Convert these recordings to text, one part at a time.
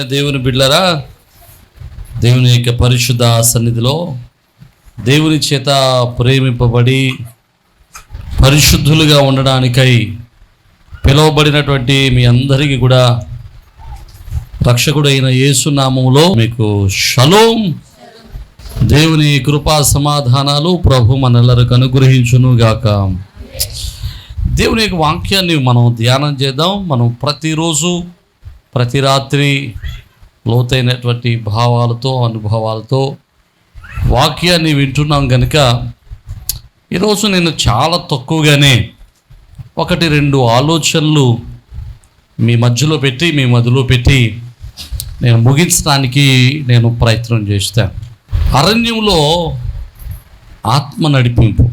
ప్రియమైన దేవుని బిడ్డరా దేవుని యొక్క పరిశుద్ధ సన్నిధిలో దేవుని చేత ప్రేమింపబడి పరిశుద్ధులుగా ఉండడానికై పిలువబడినటువంటి మీ అందరికీ కూడా రక్షకుడైన యేసునామంలో మీకు షలోం. దేవుని కృపా సమాధానాలు ప్రభు మనెల్లరికి అనుగ్రహించును గాక దేవుని యొక్క వాక్యాన్ని మనం ధ్యానం చేద్దాం. మనం ప్రతిరోజు ప్రతి రాత్రి లోతైనటువంటి భావాలతో అనుభవాలతో వాక్యాన్ని వింటున్నాం కనుక ఈరోజు నేను చాలా తక్కువగానే ఒకటి రెండు ఆలోచనలు మీ మధ్యలో పెట్టి మీ మధ్యలో పెట్టి నేను ముగించడానికి నేను ప్రయత్నం చేస్తాను అరణ్యంలో ఆత్మ నడిపింపు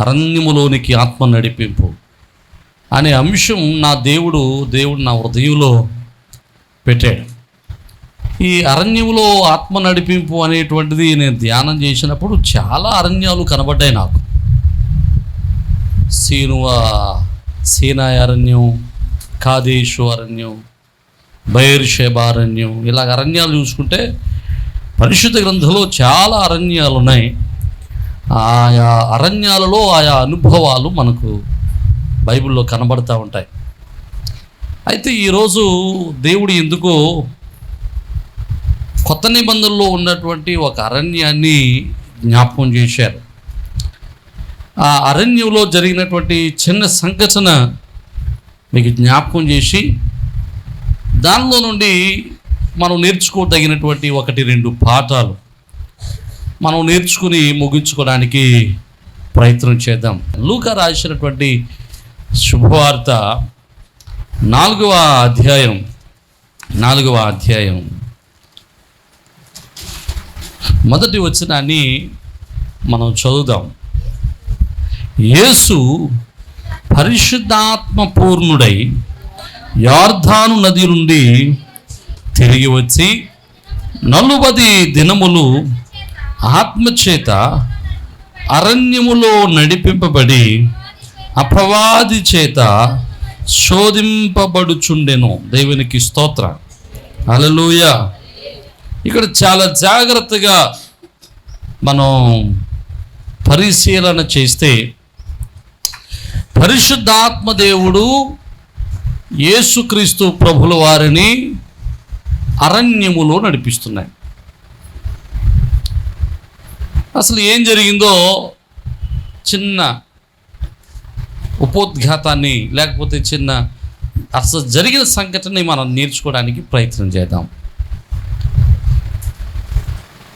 అరణ్యములోనికి ఆత్మ నడిపింపు అనే అంశం నా దేవుడు దేవుడు నా హృదయంలో పెట్టాడు. ఈ అరణ్యంలో ఆత్మ నడిపింపు అనేటువంటిది నేను ధ్యానం చేసినప్పుడు చాలా అరణ్యాలు కనబడ్డాయి నాకు. సీనువ సీనాయ అరణ్యం కాదేశు అరణ్యం బైర్షేబ అరణ్యం ఇలాగ అరణ్యాలు చూసుకుంటే పరిశుద్ధ గ్రంథంలో చాలా అరణ్యాలు ఉన్నాయి. ఆయా అరణ్యాలలో ఆయా అనుభవాలు మనకు బైబిల్లో కనబడుతూ ఉంటాయి. అయితే ఈరోజు దేవుడు ఎందుకో కొత్త నిబంధనలో ఉన్నటువంటి ఒక అరణ్యాన్ని జ్ఞాపకం చేశారు. ఆ అరణ్యంలో జరిగినటువంటి చిన్న సంఘటన మీకు జ్ఞాపకం చేసి దానిలో నుండి మనం నేర్చుకోదగినటువంటి ఒకటి రెండు పాఠాలు మనం నేర్చుకుని ముగించుకోవడానికి ప్రయత్నం చేద్దాం. లూక రాసినటువంటి శుభవార్త నాలుగవ అధ్యాయం. నాలుగవ అధ్యాయం. మొదటి వచనాన్ని మనం చదువుదాం. యేసు పరిశుద్ధాత్మ పూర్ణుడై యార్ధాను నది నుండి తిరిగి వచ్చి నలుబది దినములు ఆత్మచేత అరణ్యములో నడిపింపబడి అపవాది చేత శోధింపబడుచుండెను. దేవునికి స్తోత్ర అలలుయ ఇక్కడ చాలా జాగ్రత్తగా మనం పరిశీలన చేస్తే పరిశుద్ధాత్మ దేవుడు యేసుక్రీస్తు ప్రభుల వారిని అరణ్యములో నడిపిస్తున్నాయి అసలు ఏం జరిగిందో చిన్న ఉపోద్ఘాతాన్ని లేకపోతే చిన్న అసలు జరిగిన సంఘటనని మనం నేర్చుకోవడానికి ప్రయత్నం చేద్దాం.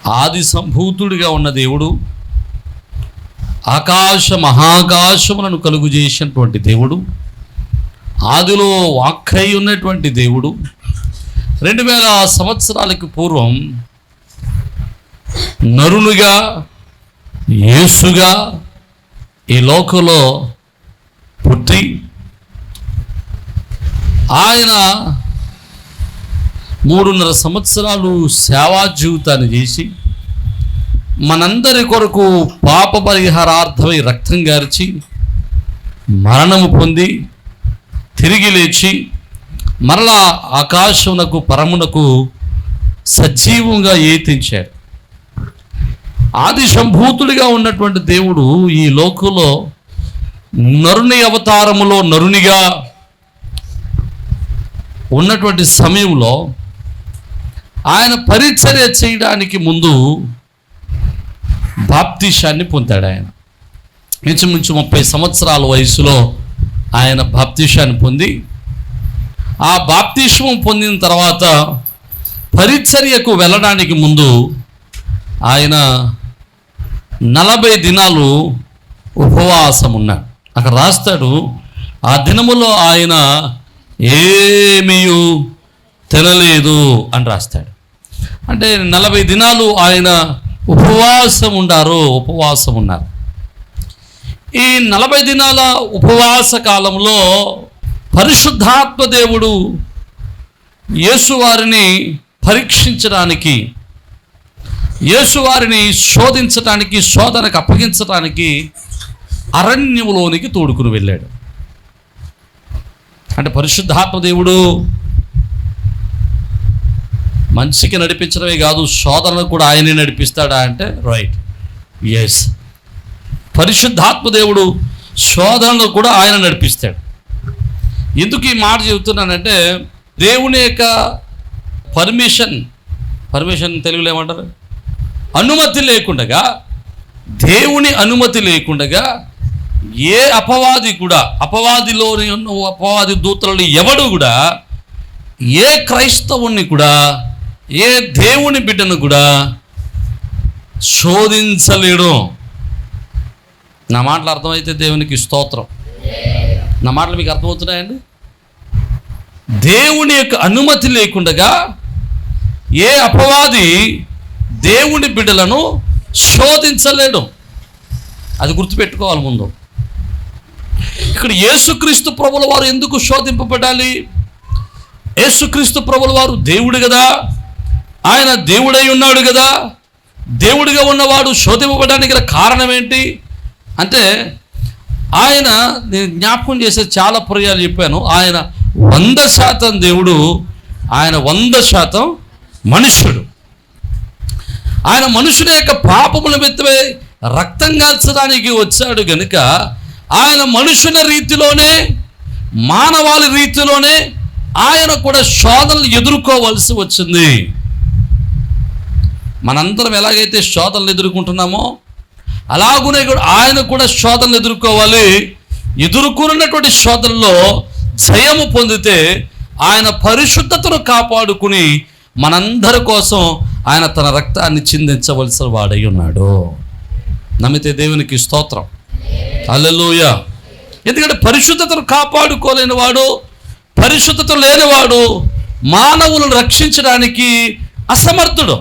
ఆది సంభూతుడిగా ఉన్న దేవుడు ఆకాశ మహాకాశములను కలుగు చేసినటువంటి దేవుడు ఆదిలో వాక్కై ఉన్నటువంటి దేవుడు. రెండు వేల సంవత్సరాలకు పూర్వం నరులుగా యేసుగా ఈ లోకంలో పుట్టి ఆయన మూడున్నర సంవత్సరాలు సేవా జీవితాన్ని చేసి మనందరి కొరకు పాప పరిహారార్థమై రక్తం గార్చి మరణము పొంది తిరిగి లేచి మరలా ఆకాశమునకు పరమునకు సజీవంగా ఏతించాడు. ఆది సంభూతుడిగా ఉన్నటువంటి దేవుడు ఈ లోకంలో నరుని అవతారములో నరునిగా ఉన్నటువంటి సమయంలో ఆయన పరిచర్య చేయడానికి ముందు బాప్తీషాన్ని పొందాడు ఆయన. ఇంచుమించు ముప్పై సంవత్సరాల వయసులో ఆయన బాప్తీషాన్ని పొంది ఆ బాప్తీషం పొందిన తర్వాత పరిచర్యకు వెళ్ళడానికి ముందు ఆయన నలభై దినాలు ఉపవాసం ఉన్నాడు అక్కడ రాస్తాడు ఆ దినములో ఆయన ఏమీ తినలేదు అని రాస్తాడు. అంటే నలభై దినాలు ఆయన ఉపవాసం ఉండారు ఉపవాసం ఉన్నారు. ఈ నలభై దినాల ఉపవాస కాలంలో పరిశుద్ధాత్మ దేవుడు యేసు వారిని పరీక్షించడానికి యేసు వారిని శోధించటానికి శోధనకు అప్పగించటానికి అరణ్యములోనికి తోడుకుని వెళ్ళాడు. అంటే పరిశుద్ధాత్మ దేవుడు మనిషికి నడిపించడమే కాదు శోధనలు కూడా ఆయనే నడిపిస్తాడా అంటే రైట్ ఎస్ పరిశుద్ధాత్మదేవుడు శోధనలు కూడా ఆయన నడిపిస్తాడు. ఎందుకు ఈ మాట చెబుతున్నానంటే దేవుని యొక్క పర్మిషన్ పర్మిషన్ తెలుగులో ఏమంటారు? అనుమతి లేకుండగా దేవుని అనుమతి లేకుండగా ఏ అపవాది కూడా అపవాదిలోని ఉన్న అపవాది దూతలను ఎవడు కూడా ఏ క్రైస్తవుని కూడా ఏ దేవుని బిడ్డను కూడా శోధించలేడు. నా మాటలు అర్థమైతే దేవునికి స్తోత్రం. నా మాటలు మీకు అర్థమవుతున్నాయండి? దేవుని యొక్క అనుమతి లేకుండగా ఏ అపవాది దేవుని బిడ్డలను శోధించలేడు. అది గుర్తుపెట్టుకోవాలి ముందు. ఇక్కడ యేసుక్రీస్తు ప్రభుల వారు ఎందుకు శోధింపబడాలి? యేసుక్రీస్తు ప్రభుల వారు దేవుడు కదా. ఆయన దేవుడై ఉన్నాడు కదా. దేవుడిగా ఉన్నవాడు శోధింపబడడానికి గల కారణం ఏంటి? అంటే ఆయన నేను జ్ఞాపకం చేసే చాలా పర్యాలు చెప్పాను. ఆయన వంద శాతం దేవుడు ఆయన వంద శాతం మనుష్యుడు. ఆయన మనుషుల యొక్క పాపముల మెత్తమై రక్తం కాల్చడానికి వచ్చాడు గనుక ఆయన మనుషుల రీతిలోనే మానవాళి రీతిలోనే ఆయన కూడా శోధనలు ఎదుర్కోవలసి వచ్చింది. మనందరం ఎలాగైతే శోధనలు ఎదుర్కొంటున్నామో అలాగునే కూడా ఆయన కూడా శోధనలు ఎదుర్కోవాలి. ఎదుర్కొన్నటువంటి శోధనలో జయము పొందితే ఆయన పరిశుద్ధతను కాపాడుకుని మనందరి కోసం ఆయన తన రక్తాన్ని చిందించవలసిన వాడై ఉన్నాడు. నమ్మితే దేవునికి స్తోత్రం. అలలోయ ఎందుకంటే పరిశుద్ధతను కాపాడుకోలేని వాడు పరిశుద్ధత లేనివాడు మానవులను రక్షించడానికి అసమర్థుడు.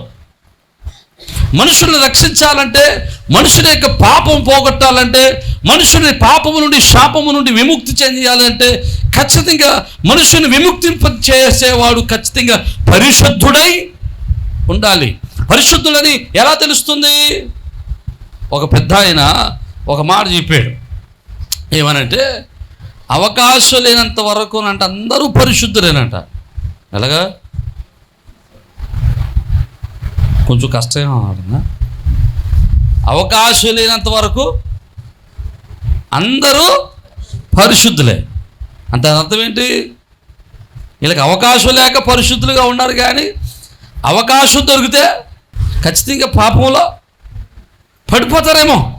మనుషుల్ని రక్షించాలంటే మనుషుల యొక్క పాపం పోగొట్టాలంటే మనుషుని పాపము నుండి శాపము నుండి విముక్తి చెందాలంటే ఖచ్చితంగా మనుషుని విముక్తింప చేసేవాడు ఖచ్చితంగా పరిశుద్ధుడై ఉండాలి. పరిశుద్ధుడని ఎలా తెలుస్తుంది? ఒక పెద్ద ఆయన ఒక మాట చెప్పాడు. ఏమనంటే అవకాశం లేనంత వరకు అంటే అందరూ పరిశుద్ధులేనంట. ఎలాగా? కొంచెం కష్టం ఆడునా అవకాశం లేనంత వరకు అందరూ పరిశుద్ధులే. అంటే అర్థం ఏంటి? వీళ్ళకి అవకాశం లేక పరిశుద్ధులుగా ఉన్నారు కానీ అవకాశం దొరికితే ఖచ్చితంగా పాపంలో పడిపోతారేమో.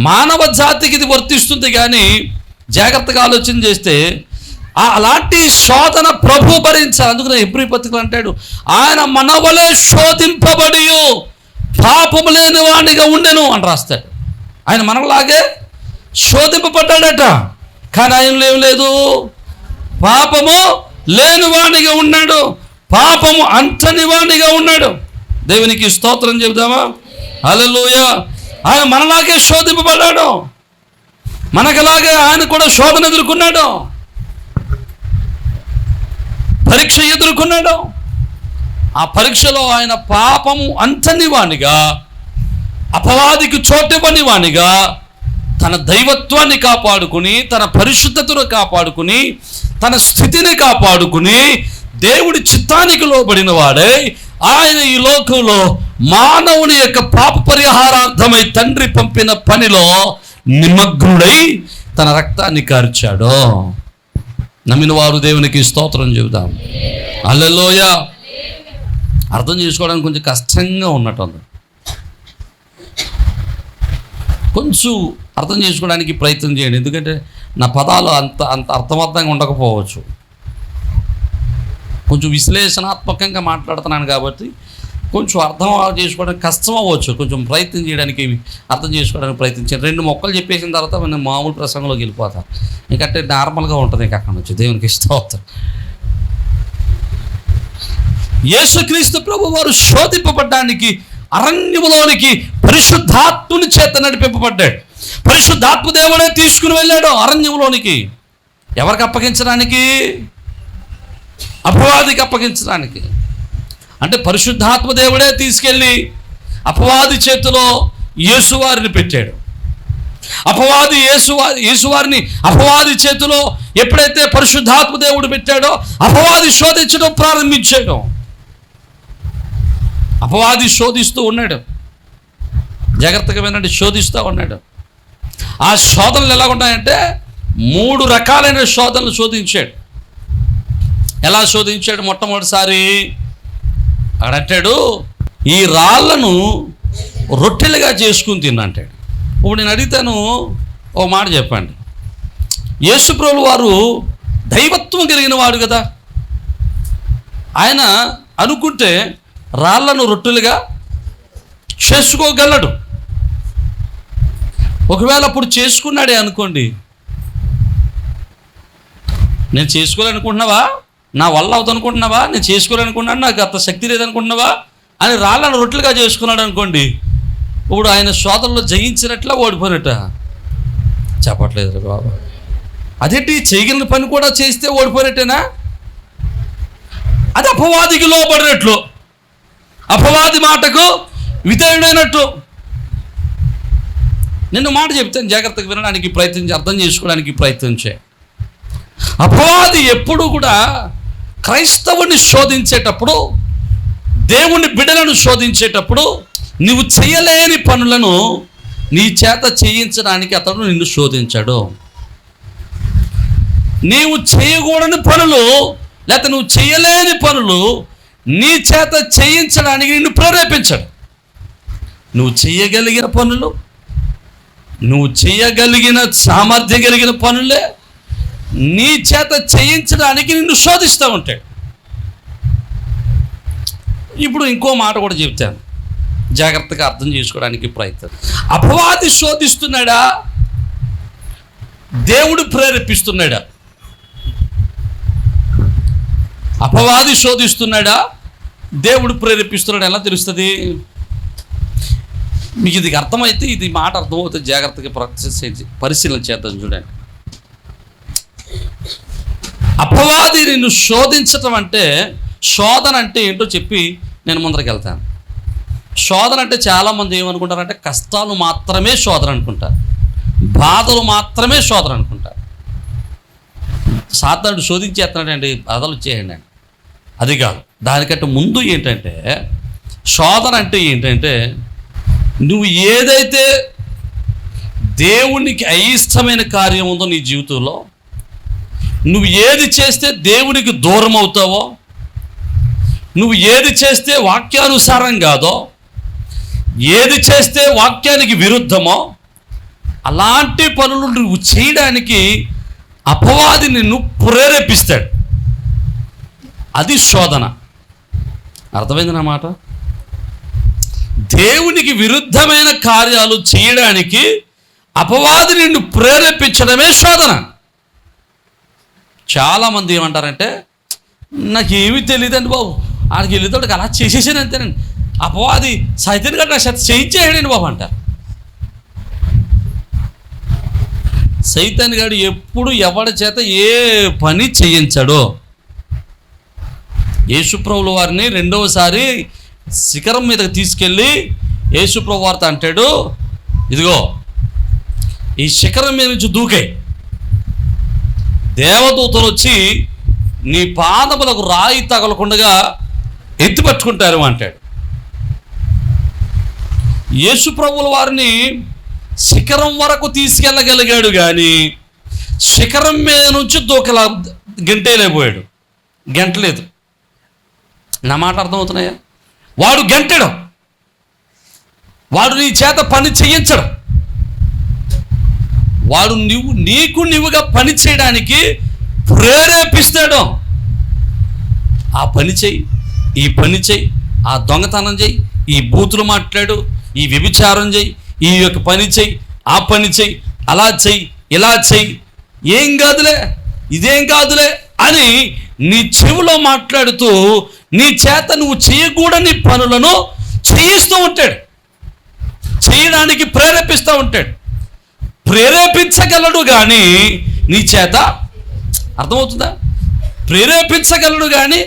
మానవ జాతికి ఇది వర్తిస్తుంది కానీ జాగ్రత్తగా ఆలోచన చేస్తే అలాంటి శోధన ప్రభు భరించాలి. అందుకనే ఎబ్రి పత్రికలు అంటాడు ఆయన మనవలే శోధింపబడి పాపము లేని వాడిగా ఉండెను అని రాస్తాడు. ఆయన మనలాగే శోధింపబడ్డాడట. కానీ ఆయనలో ఏం లేదు. పాపము లేని వాడిగా ఉన్నాడు. పాపము అంటని వాడిగా ఉన్నాడు. దేవునికి స్తోత్రం చెబుదామా? అలలోయ ఆయన మనలాగే శోధింపబడ్డాడు. మనకలాగే ఆయన కూడా శోధన ఎదుర్కొన్నాడు. పరీక్ష ఎదుర్కొన్నాడు. ఆ పరీక్షలో ఆయన పాపము అంచని వానిగా అపవాదికి చోటివ్వని వానిగా తన దైవత్వాన్ని కాపాడుకుని తన పరిశుద్ధతను కాపాడుకుని తన స్థితిని కాపాడుకుని దేవుడి చిత్తానికి లోబడిన వాడై ఆయన ఈ లోకంలో మానవుని యొక్క పాప పరిహారార్థమై తండ్రి పంపిన పనిలో నిమగ్నుడై తన రక్తాన్ని కార్చాడు. నమ్మిన వారు దేవునికి స్తోత్రం చెబుదాం. అల్లెలోయ అర్థం చేసుకోవడానికి కొంచెం కష్టంగా ఉన్నట్టు కొంచెం అర్థం చేసుకోవడానికి ప్రయత్నం చేయండి. ఎందుకంటే నా పదాలు అంత అంత అర్థవంతంగా ఉండకపోవచ్చు. కొంచెం విశ్లేషణాత్మకంగా మాట్లాడుతున్నాను కాబట్టి కొంచెం అర్థం చేసుకోవడానికి కష్టం అవ్వచ్చు. కొంచెం ప్రయత్నం చేయడానికి అర్థం చేసుకోవడానికి ప్రయత్నించాను రెండు మొక్కలు చెప్పేసిన తర్వాత నేను మామూలు ప్రసంగంలోకి వెళ్ళిపోతాను ఇంకంటే నార్మల్గా ఉంటుంది ఇంకా అక్కడ నుంచి. దేవునికి ఇష్టం అవుతాను యేసుక్రీస్తు ప్రభు వారు శోధింపబడ్డానికి అరణ్యములోనికి పరిశుద్ధాత్ముని చేత నడిపింపబడ్డాడు. పరిశుద్ధాత్మ దేవుడే తీసుకుని వెళ్ళాడు అరణ్యంలోనికి ఎవరికి అప్పగించడానికి? అపవాదికి అప్పగించడానికి. అంటే పరిశుద్ధాత్మ దేవుడే తీసుకెళ్ళి అపవాది చేతిలో యేసువారిని పెట్టాడు. అపవాది యేసువారి యేసువారిని అపవాది చేతిలో ఎప్పుడైతే పరిశుద్ధాత్మ దేవుడు పెట్టాడో అపవాది శోధించడం ప్రారంభించాడు. అపవాది శోధిస్తూ ఉన్నాడు. జాగ్రత్తగా వినండి శోధిస్తూ ఉన్నాడు. ఆ శోధనలు ఎలా ఉన్నాయంటే మూడు రకాలైన శోధనలు శోధించాడు. ఎలా శోధించాడు? మొట్టమొదటిసారి అక్కడంటాడు ఈ రాళ్ళను రొట్టెలుగా చేసుకుని తిన్నంటాడు ఇప్పుడు నేను అడిగితాను ఓ మాట చెప్పండి. యేసుప్రోలు వారు దైవత్వం కలిగిన వాడు కదా. ఆయన అనుకుంటే రాళ్ళను రొట్టెలుగా చేసుకోగలడు. ఒకవేళ అప్పుడు చేసుకున్నాడే అనుకోండి. నేను చేసుకోవాలనుకుంటున్నావా? నా వల్ల అవుతుందనుకుంటున్నావా నేను చేసుకోవాలనుకుంటున్నాను నాకు అంత శక్తి లేదనుకుంటున్నావా? అని రాళ్ళను రొట్టెలుగా చేసుకున్నాడు అనుకోండి ఇప్పుడు ఆయన శోధనలో జయించినట్లా ఓడిపోయినట్ట చెప్పట్లేదు బాబా బాబు. అదేంటి? చేయగలిగిన పని కూడా చేస్తే ఓడిపోయినట్టేనా? అది అపవాదికి లోపడినట్లు అపవాది మాటకు విధేయుడైనట్టు. నిన్ను మాట చెప్తాను జాగ్రత్తగా వినడానికి ప్రయత్నించి అర్థం చేసుకోవడానికి ప్రయత్నించే. అపవాది ఎప్పుడు కూడా క్రైస్తవుని శోధించేటప్పుడు దేవుని బిడలను శోధించేటప్పుడు నువ్వు చేయలేని పనులను నీ చేత చేయించడానికి అతడు నిన్ను శోధించాడు. నీవు చేయకూడని పనులు లేకపోతే నువ్వు చేయలేని పనులు నీ చేత చేయించడానికి నిన్ను ప్రేరేపించాడు. నువ్వు చేయగలిగిన పనులు నువ్వు చేయగలిగిన సామర్థ్యం కలిగిన పనులే నీ చేత చేయించడానికి నిన్ను శోధిస్తూ ఉంటాడు. ఇప్పుడు ఇంకో మాట కూడా చెప్తాను జాగ్రత్తగా అర్థం చేసుకోవడానికి ప్రయత్నం. అపవాది శోధిస్తున్నాడా? దేవుడు ప్రేరేపిస్తున్నాడా? అపవాది శోధిస్తున్నాడా? దేవుడు ప్రేరేపిస్తున్నాడు? ఎలా తెలుస్తుంది? మీకు ఇది అర్థమైతే ఇది మాట అర్థమవుతుంది జాగ్రత్తగా ప్రశ్న పరిశీలన చేద్దాం చూడండి. అపవాది నిన్ను శోధించటం అంటే శోధన అంటే ఏంటో చెప్పి నేను ముందరకెళ్తాను శోధన అంటే చాలామంది ఏమనుకుంటారంటే కష్టాలు మాత్రమే శోధన అనుకుంటారు. బాధలు మాత్రమే శోధన అనుకుంటారు. సాతానుడు శోధించేస్తున్నాడండి బాధలు చేయండి అండి. అది కాదు. దానికంటే ముందు ఏంటంటే శోధన అంటే ఏంటంటే నువ్వు ఏదైతే దేవునికి అయిష్టమైన కార్యం ఉందో నీ జీవితంలో నువ్వు ఏది చేస్తే దేవునికి దూరం అవుతావో నువ్వు ఏది చేస్తే వాక్యానుసారం కాదో ఏది చేస్తే వాక్యానికి విరుద్ధమో అలాంటి పనులు నువ్వు చేయడానికి అపవాది నిన్ను ప్రేరేపిస్తాడు. అది శోధన. అర్థమైంది నా మాట? దేవునికి విరుద్ధమైన కార్యాలు చేయడానికి అపవాది నిన్ను ప్రేరేపించడమే శోధన. చాలామంది ఏమంటారంటే నాకు ఏమీ తెలియదండి బాబు. ఆడికి వెళ్ళేటోడికి అలా చేసేసాను అంతేనండి. అపవాది నా గట్రా చేయించేయడండి బాబు అంటారు. సైతాన్ గాడు ఎప్పుడు ఎవడి చేత ఏ పని చేయించడో యేసుప్రభుల వారిని రెండవసారి శిఖరం మీదకి తీసుకెళ్ళి యేసుప్రభు వారితో అంటాడు. ఇదిగో ఈ శిఖరం మీద నుంచి దూకాయి దేవదూతలు వచ్చి నీ పాదములకు రాయి తగలకుండగా ఎత్తిపెట్టుకుంటారు అంటాడు. అంటాడు యేసుప్రభుల వారిని శిఖరం వరకు తీసుకెళ్ళగలిగాడు కానీ శిఖరం మీద నుంచి దూకలా గంటేలేపోయాడు గంటలేదు. నా మాట అర్థమవుతున్నాయా? వాడు గంటడు. వాడు నీ చేత పని చేయించడు. వాడు నువ్వు నీకు నువ్వుగా పని చేయడానికి ప్రేరేపిస్తాడు. ఆ పని చెయ్యి ఈ పని చెయ్యి ఆ దొంగతనం చేయి ఈ బూతులు మాట్లాడు ఈ వ్యభిచారం చెయ్యి ఈ యొక్క పని చెయ్యి ఆ పని చెయ్యి అలా చెయ్యి ఇలా చెయ్యి ఏం కాదులే ఇదేం కాదులే అని నీ చెవిలో మాట్లాడుతూ నీ చేత నువ్వు చేయకూడని పనులను చేయిస్తూ ఉంటాడు. చేయడానికి ప్రేరేపిస్తూ ఉంటాడు. ప్రేరేపించగలడు కానీ నీ చేత అర్థమవుతుందా? ప్రేరేపించగలడు కానీ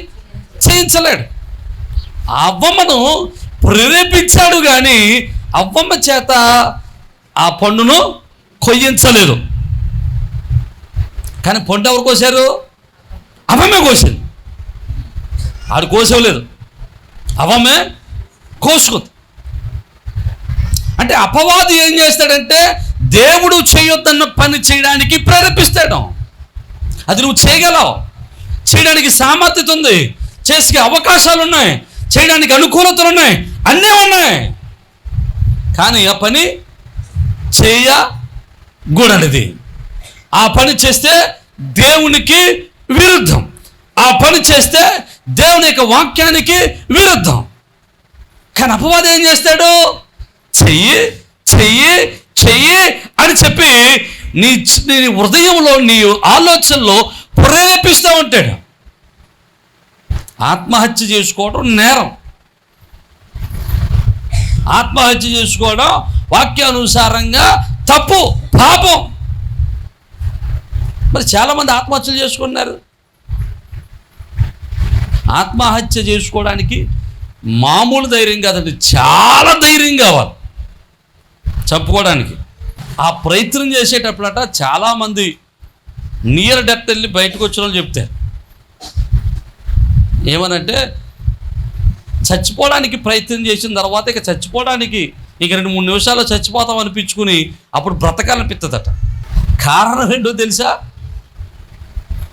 చేయించలేడు. ఆ అవ్వమ్మను ప్రేరేపించాడు కానీ అవ్వమ్మ చేత ఆ పండును కొయ్యించలేదు. కానీ పండు ఎవరు కోసారు అవమే కోసింది. ఆడు కోసేవలేదు. అవమే కోసుకుంది. అంటే అపవాది ఏం చేస్తాడంటే దేవుడు చేయొద్దన్న పని చేయడానికి ప్రేరేపిస్తాడు. అది నువ్వు చేయగలవు. చేయడానికి సామర్థ్యత ఉంది. చేసే అవకాశాలు ఉన్నాయి చేయడానికి అనుకూలతలు ఉన్నాయి అన్నీ ఉన్నాయి. కానీ ఆ పని చేయకూడనిది. ఆ పని చేస్తే దేవునికి విరుద్ధం. ఆ పని చేస్తే దేవుని యొక్క వాక్యానికి విరుద్ధం. కానీ అపవాదం ఏం చేస్తాడు? చెయ్యి చెయ్యి చెయ్యి అని చెప్పి నీ నీ హృదయంలో నీ ఆలోచనలో ప్రేరేపిస్తూ ఉంటాడు. ఆత్మహత్య చేసుకోవడం నేరం. ఆత్మహత్య చేసుకోవడం వాక్యానుసారంగా తప్పు పాపం. మరి చాలామంది ఆత్మహత్యలు చేసుకున్నారు ఆత్మహత్య చేసుకోవడానికి మామూలు ధైర్యం కాదండి చాలా ధైర్యం కావాలి. చెప్పుకోవడానికి ఆ ప్రయత్నం చేసేటప్పుడట చాలామంది నియర్ డెత్ వెళ్ళి బయటకు వచ్చిన వాళ్ళు చెప్తారు. ఏమనంటే చచ్చిపోవడానికి ప్రయత్నం చేసిన తర్వాత ఇక చచ్చిపోవడానికి ఇక రెండు మూడు నిమిషాల్లో చచ్చిపోతాం అనిపించుకుని అప్పుడు బ్రతకాలనిపిస్తుందట కారణం ఏంటో తెలుసా?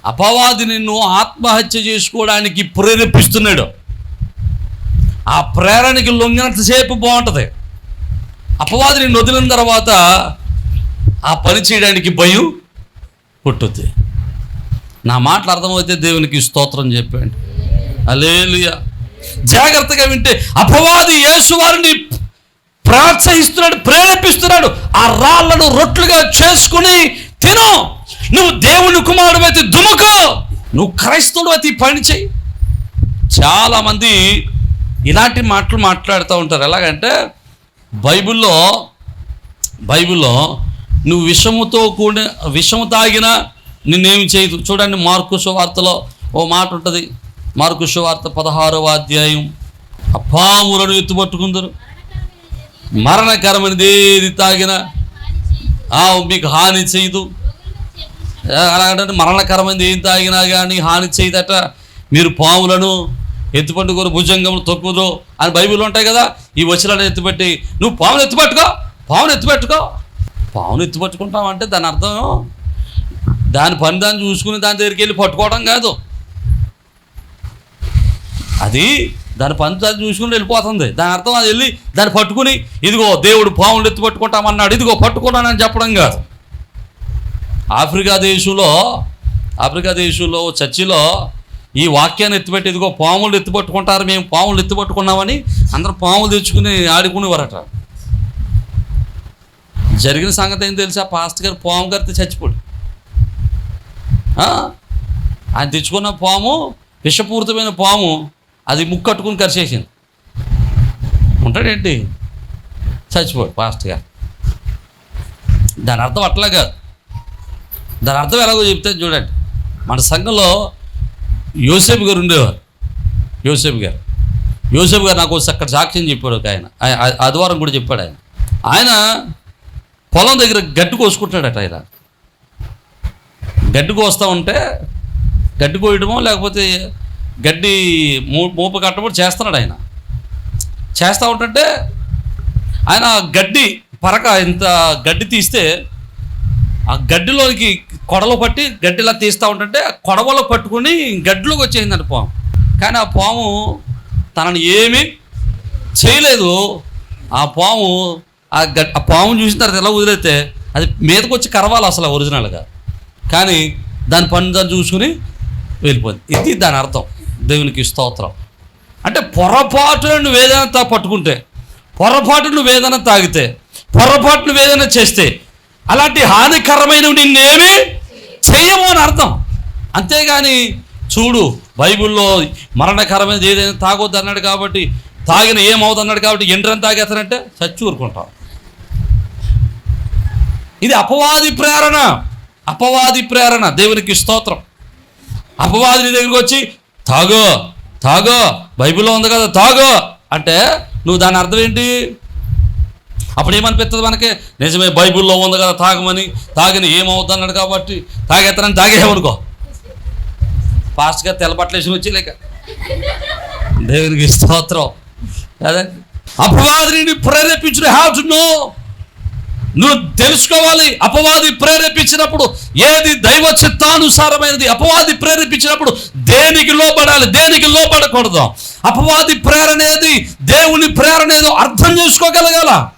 అపవాది నిన్ను ఆత్మహత్య చేసుకోవడానికి ప్రేరేపిస్తున్నాడు. ఆ ప్రేరణకి లొంగినంతసేపు బాగుంటుంది. అపవాది నిన్ను వదిలిన తర్వాత ఆ పని చేయడానికి భయం పుట్టుద్ది. నా మాటలు అర్థమైతే దేవునికి స్తోత్రం చెప్పండి అలేలుయ జాగ్రత్తగా వింటే అపవాది యేసు వారిని ప్రోత్సహిస్తున్నాడు ప్రేరేపిస్తున్నాడు. ఆ రాళ్ళను రొట్లుగా చేసుకుని తిను. నువ్వు దేవుని కుమారుడు అయితే దుముకో. నువ్వు క్రైస్తవుడు అయితే పని చేయి చాలామంది ఇలాంటి మాటలు మాట్లాడుతూ ఉంటారు. ఎలాగంటే బైబిల్లో బైబిల్లో నువ్వు విషముతో కూడిన విషము తాగినా నిన్నేమి చేయదు. చూడండి మార్కు వార్తలో ఓ మాట ఉంటుంది. మార్కు వార్త పదహారవ అధ్యాయం. ఆ పాములను ఎత్తుపట్టుకుందరు మరణకరమైనది ఏది తాగినా ఆ, మీకు హాని చేయదు. అలాగంటే మరణకరమైనది ఏం తాగినా కానీ హాని చేయదట. మీరు పాములను ఎత్తుపట్టుకోరు భుజంగములు తొక్కుదు అని బైబిల్ ఉంటాయి కదా ఈ వచనాలను ఎత్తుపెట్టి నువ్వు పావులు ఎత్తుపెట్టుకో పామును ఎత్తుపెట్టుకో పావును ఎత్తుపట్టుకుంటాం అంటే దాని అర్థం దాని పని దాన్ని చూసుకుని దాని దగ్గరికి వెళ్ళి పట్టుకోవడం కాదు. అది దాని పని దాన్ని చూసుకుని వెళ్ళిపోతుంది. దాని అర్థం అది వెళ్ళి దాన్ని పట్టుకుని ఇదిగో దేవుడు పాములు ఎత్తి పట్టుకుంటామన్నాడు ఇదిగో పట్టుకున్నానని చెప్పడం కాదు. ఆఫ్రికా దేశంలో ఆఫ్రికా దేశంలో చర్చిలో ఈ వాక్యాన్ని ఎత్తిపెట్టి ఇదిగో పాములు ఎత్తిపట్టుకుంటారు మేము పాములు ఎత్తుపట్టుకున్నామని అందరూ పాములు తెచ్చుకుని ఆడుకునేవారట. జరిగిన సంగతి ఏం తెలుసా? పాస్ట్ గారు పాము గారితో చచ్చిపోడు. ఆయన తెచ్చుకున్న పాము విషపూరితమైన పాము అది ముక్కట్టుకుని కరిచేసింది. ఉంటాడేంటి? చచ్చిపోడు పాస్ట్ గారు. దాని అర్థం అట్లా కాదు. దాని అర్థం ఎలాగో చెప్తే చూడండి. మన సంఘంలో యోసేపు గారు ఉండేవారు. యోసేపు గారు. యోసేపు గారు నాకు అక్కడ సాక్ష్యం చెప్పాడు ఒక ఆయన. ఆదివారం కూడా చెప్పాడు ఆయన. ఆయన పొలం దగ్గర గడ్డి కోసుకుంటున్నాడట ఆయన. గడ్డి కోస్తూ ఉంటే గడ్డి కోయడమో లేకపోతే గడ్డి మూ మూప కట్టమో చేస్తున్నాడు ఆయన. చేస్తూ ఉంటుంటే ఆయన గడ్డి పరక ఇంత గడ్డి తీస్తే ఆ గడ్డిలోకి కొడలు పట్టి గడ్డిలా తీస్తూ ఉంటుంటే ఆ కొడవలో పట్టుకుని గడ్డిలోకి వచ్చేసిందంట పాము. కానీ ఆ పాము తనని ఏమీ చేయలేదు. ఆ పాము ఆ గడ్ ఆ పాము చూసిన తర్వాత ఎలా వదిలేస్తే అది మీదకి వచ్చి కరవాలి అసలు ఒరిజినల్గా. కానీ దాని పని దాన్ని చూసుకుని వెళ్ళిపోయింది. ఇది దాని అర్థం. దేవునికి స్తోత్రం. అంటే పొరపాటు నువ్వు ఏదైనా పట్టుకుంటే పొరపాటు నువ్వు ఏదైనా తాగితే పొరపాటు నువ్వు ఏదైనా చేస్తే అలాంటి హానికరమైనవి నిన్నేమి చెయ్యము అని అర్థం. అంతేగాని చూడు బైబిల్లో మరణకరమైనది ఏదైనా తాగొద్దు అన్నాడు కాబట్టి తాగిన ఏమవుతుంది అన్నాడు కాబట్టి ఎండ్రని తాగేస్తానంటే చచ్చి ఊరుకుంటాం. ఇది అపవాది ప్రేరణ. అపవాది ప్రేరణ. దేవునికి స్తోత్రం. అపవాది దగ్గరికి వచ్చి తాగో తాగో బైబిల్లో ఉంది కదా తాగో అంటే నువ్వు దాని అర్థం ఏంటి? అప్పుడు ఏమనిపిస్తుంది మనకి? నిజమే బైబిల్లో ఉంది కదా తాగమని. తాగిన ఏమవుద్దన్నాడు కాబట్టి తాగేస్తానని తాగేమనుకో ఫాస్ట్గా తెల్లబట్టలేసి వచ్చి లేక దేవునికి స్తోత్రం. అదే. అపవాదిని ప్రేరేపించిన హ్యావ్ టు నో నువ్వు తెలుసుకోవాలి. అపవాది ప్రేరేపించినప్పుడు ఏది దైవ చిత్తానుసారమైనది అపవాది ప్రేరేపించినప్పుడు దేనికి లోపడాలి దేనికి లోపడకూడదు అపవాది ప్రేరణేది దేవుని ప్రేరణేదో అర్థం చేసుకోగలగాల.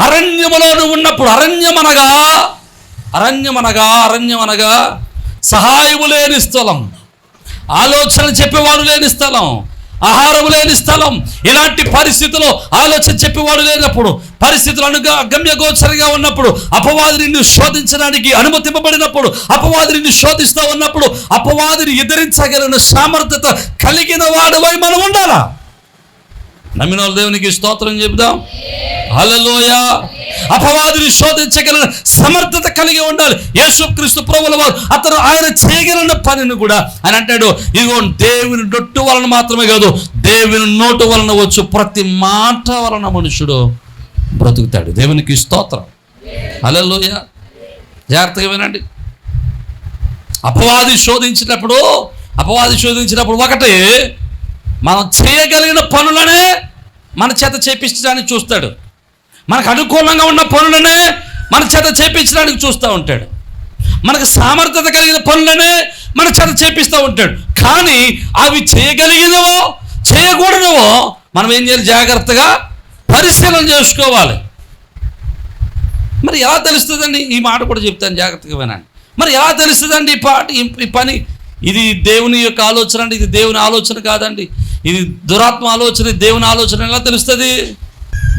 అరణ్యములో నువ్వు ఉన్నప్పుడు అరణ్యమనగా అరణ్యమనగా అరణ్యమనగా సహాయము లేని స్థలం. ఆలోచన చెప్పేవాడు లేని స్థలం. ఆహారం లేని స్థలం. ఇలాంటి పరిస్థితుల్లో ఆలోచన చెప్పేవాడు లేనప్పుడు పరిస్థితులు అనుగా గమ్యగోచరంగా ఉన్నప్పుడు అపవాదిని నిన్ను శోధించడానికి అనుమతింపబడినప్పుడు అపవాదిని నిన్ను శోధిస్తూ ఉన్నప్పుడు అపవాదిని ఎదిరించగలిగిన సామర్థ్యత కలిగిన వాడువై మనం ఉండాలా? నమ్మిన దేవునికి స్తోత్రం చెబుదాం. హల్లెలూయా. అపవాదిని శోధించగల సమర్థత కలిగి ఉండాలి. యేసుక్రీస్తు ప్రభుల వారు అతను ఆయన చేయగలిగిన పనిని కూడా ఆయన అంటాడు ఇదిగో దేవుని నొట్టు వలన మాత్రమే కాదు దేవుని నోటు వలన వచ్చు ప్రతి మాట వలన మనుషుడు బ్రతుకుతాడు. దేవునికి స్తోత్రం. హల్లెలూయా. జాగ్రత్తగా వినండి. అపవాది శోధించినప్పుడు అపవాది శోధించినప్పుడు ఒకటి మనం చేయగలిగిన పనులనే మన చేత చేపించడానికి చూస్తాడు. మనకు అనుకూలంగా ఉన్న పనులనే మన చేత చేపించడానికి చూస్తూ ఉంటాడు. మనకు సామర్థ్యత కలిగిన పనులనే మన చేత చేపిస్తూ ఉంటాడు. కానీ అవి చేయగలిగినవో చేయకూడనవో మనం ఏం చేయాలి? జాగ్రత్తగా పరిశీలన చేసుకోవాలి. మరి ఎలా తెలుస్తుందండి? ఈ మాట కూడా చెప్తాను జాగ్రత్తగా వినండి. మరి ఎలా తెలుస్తుందండి ఈ పాట? ఈ- పని ఇది దేవుని యొక్క ఆలోచన అండి ఇది దేవుని ఆలోచన కాదండి. ఇది దురాత్మ ఆలోచన దేవుని ఆలోచన. ఎలా తెలుస్తుంది?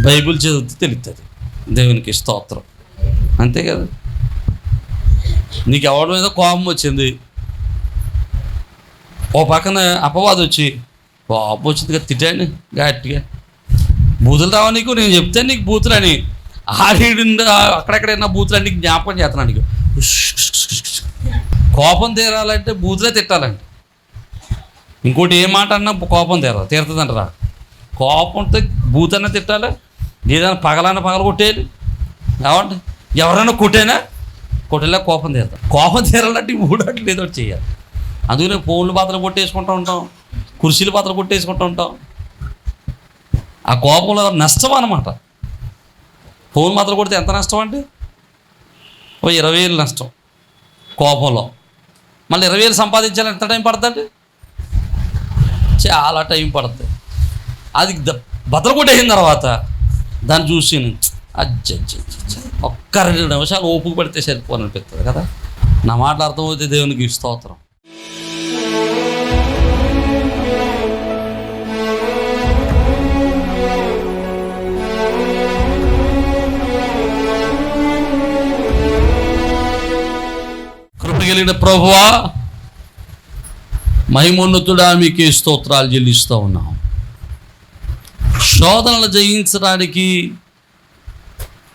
బైబిల్ చదివితే తెలుస్తుంది దేవునికి స్తోత్రం. అంతే కదా? నీకు ఎవరి మీద కోపం వచ్చింది? ఓ పక్కన అపవాదం వచ్చి కోపం వచ్చింది కదా తిట్టాను గట్టిగా. బూతులు రావా నీకు? నేను చెప్తాను నీకు బూతులు అని ఆడిడు అక్కడెక్కడైనా బూతులు నీకు జ్ఞాపకం చేస్తున్నాను నీకు. కోపం తీరాలంటే బూతులే తిట్టాలండి ఇంకోటి ఏ మాట అన్నా కోపం తీరాలి తీరుతుందంటారా. కోపంతో బూతన్నా తిట్టాలి? ఏదైనా పగలన్న పగల కొట్టేయాలి. ఏమంటే ఎవరైనా కొట్టేనా? కొట్టేలా కోపం తీరుతాం కోపం తీరాలంటే ఈ మూడాట్లు ఏదో చేయాలి. అందుకనే ఫోన్లు పాత్రలు కొట్టేసుకుంటూ ఉంటాం కుర్చీలు పాత్రలు కొట్టేసుకుంటూ ఉంటాం. ఆ కోపంలో నష్టం అనమాట ఫోన్ మాత్రం కొడితే ఎంత నష్టం అండి? ఓ ఇరవై వేలు నష్టం కోపంలో. మళ్ళీ ఇరవై వేలు సంపాదించాలి ఎంత టైం పడుతుంది చాలా టైం పడుతుంది. అది ద- బద్దలు కొట్టేసిన తర్వాత దాన్ని చూసి అజ్జ ఒక్క రెండు నిమిషాలు ఓపిక పడితే సరిపోను అనిపిస్తుంది కదా. నా మాటలు అర్థమవుతే దేవునికి స్తోత్రం. కృపగలిగిన ప్రభువా మహిమోన్నతుడా మీకే స్తోత్రాలు చెల్లిస్తూ ఉన్నాం. శోధనలు జయించడానికి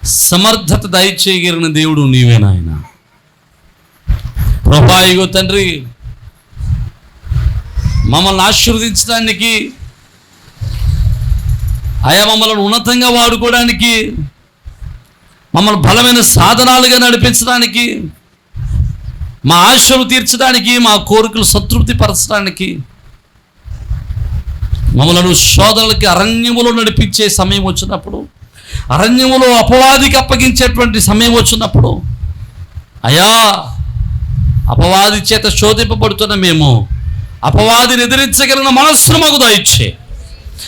సమర్థత దయచేయగలిగిన దేవుడు నీవే నాయన. ప్రభాయిగో తండ్రి మమ్మల్ని ఆశీర్వదించడానికి ఆయా మమ్మల్ని ఉన్నతంగా వాడుకోవడానికి మమ్మల్ని బలమైన సాధనాలుగా నడిపించడానికి మా ఆశలు తీర్చడానికి మా కోరికలు సంతృప్తి పరచడానికి మమ్మలను శోధనలకి అరణ్యములో నడిపించే సమయం వచ్చినప్పుడు అరణ్యములో అపవాదికి అప్పగించేటువంటి సమయం వచ్చినప్పుడు అయా అపవాది చేత శోధింపబడుతున్న మేము అపవాదిని ఎదిరించగలిగిన మనస్సును మాకు దాయిచ్చే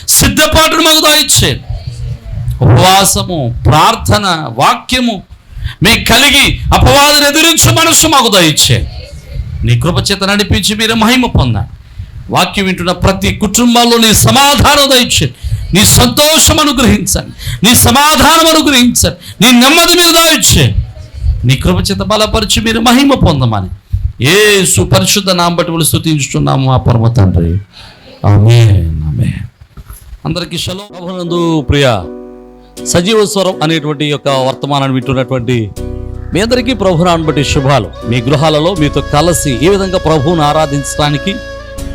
సిద్ధపాటును మాకు దాయిచ్చే ఉపవాసము ప్రార్థన వాక్యము మీ కలిగి అపవాదిని ఎదిరించు మనస్సు మాకు దాయిచ్చే. నీ కృపచేత నడిపించి మీరు మహిమ పొందాలి. వాక్యం వింటున్న ప్రతి కుటుంబాల్లో నీ సమాధానం దయచేయండి. నీ సంతోషం అనుగ్రహించండి. నీ సమాధానం అనుగ్రహించండి. నీ నెమ్మది మీరు దయచేయండి. నీ కృపచేత బలపరిచి మీరు మహిమ పొందమని ఏ సుపరిశుద్ధ నాంబటి స్థుతించుతున్నాము ఆ పరమ తండ్రి. ఆమె ఆమె అందరికీ శలో ప్రియ సజీవ స్వరం అనేటువంటి యొక్క వర్తమానాన్ని వింటున్నటువంటి మీ అందరికీ ప్రభునాన్ని బట్టి శుభాలు. మీ గృహాలలో మీతో కలిసి ఏ విధంగా ప్రభువును ఆరాధించడానికి